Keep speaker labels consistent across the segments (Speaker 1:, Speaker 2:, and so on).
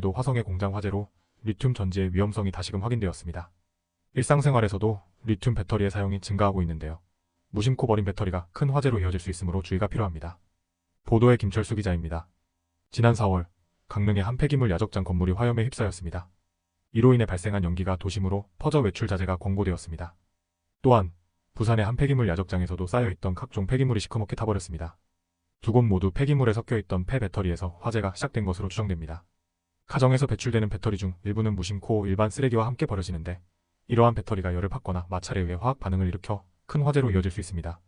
Speaker 1: 도 화성의 공장 화재로 리튬 전지의 위험성이 다시금 확인되었습니다. 일상생활에서도 리튬 배터리의 사용이 증가하고 있는데요. 무심코 버린 배터리가 큰 화재로 이어질 수 있으므로 주의가 필요합니다. 보도의 김철수 기자입니다. 지난 4월 강릉의 한 폐기물 야적장 건물이 화염에 휩싸였습니다. 이로 인해 발생한 연기가 도심으로 퍼져 외출 자제가 권고되었습니다. 또한 부산의 한 폐기물 야적장에서도 쌓여있던 각종 폐기물이 시커멓게 타버렸습니다. 두 곳 모두 폐기물에 섞여있던 폐배터리에서 화재가 시작된 것으로 추정됩니다. 가정에서 배출되는 배터리 중 일부는 무심코 일반 쓰레기와 함께 버려지는데 이러한 배터리가 열을 받거나 마찰에 의해 화학 반응을 일으켜 큰 화재로 이어질 수 있습니다.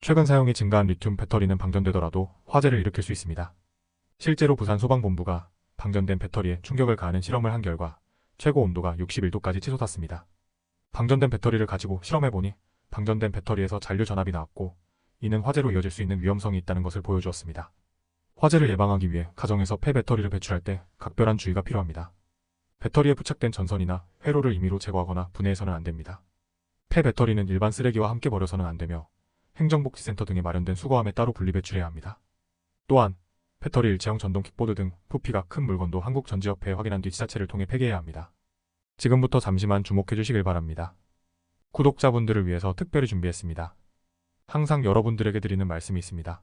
Speaker 1: 최근 사용이 증가한 리튬 배터리는 방전되더라도 화재를 일으킬 수 있습니다. 실제로 부산 소방본부가 방전된 배터리에 충격을 가하는 실험을 한 결과 최고 온도가 61도까지 치솟았습니다. 방전된 배터리를 가지고 실험해보니 방전된 배터리에서 잔류 전압이 나왔고 이는 화재로 이어질 수 있는 위험성이 있다는 것을 보여주었습니다. 화재를 예방하기 위해 가정에서 폐배터리를 배출할 때 각별한 주의가 필요합니다. 배터리에 부착된 전선이나 회로를 임의로 제거하거나 분해해서는 안 됩니다. 폐배터리는 일반 쓰레기와 함께 버려서는 안 되며 행정복지센터 등에 마련된 수거함에 따로 분리 배출해야 합니다. 또한 배터리 일체형 전동 킥보드 등 부피가 큰 물건도 한국전지협회에 확인한 뒤 지자체를 통해 폐기해야 합니다. 지금부터 잠시만 주목해 주시길 바랍니다. 구독자분들을 위해서 특별히 준비했습니다. 항상 여러분들에게 드리는 말씀이 있습니다.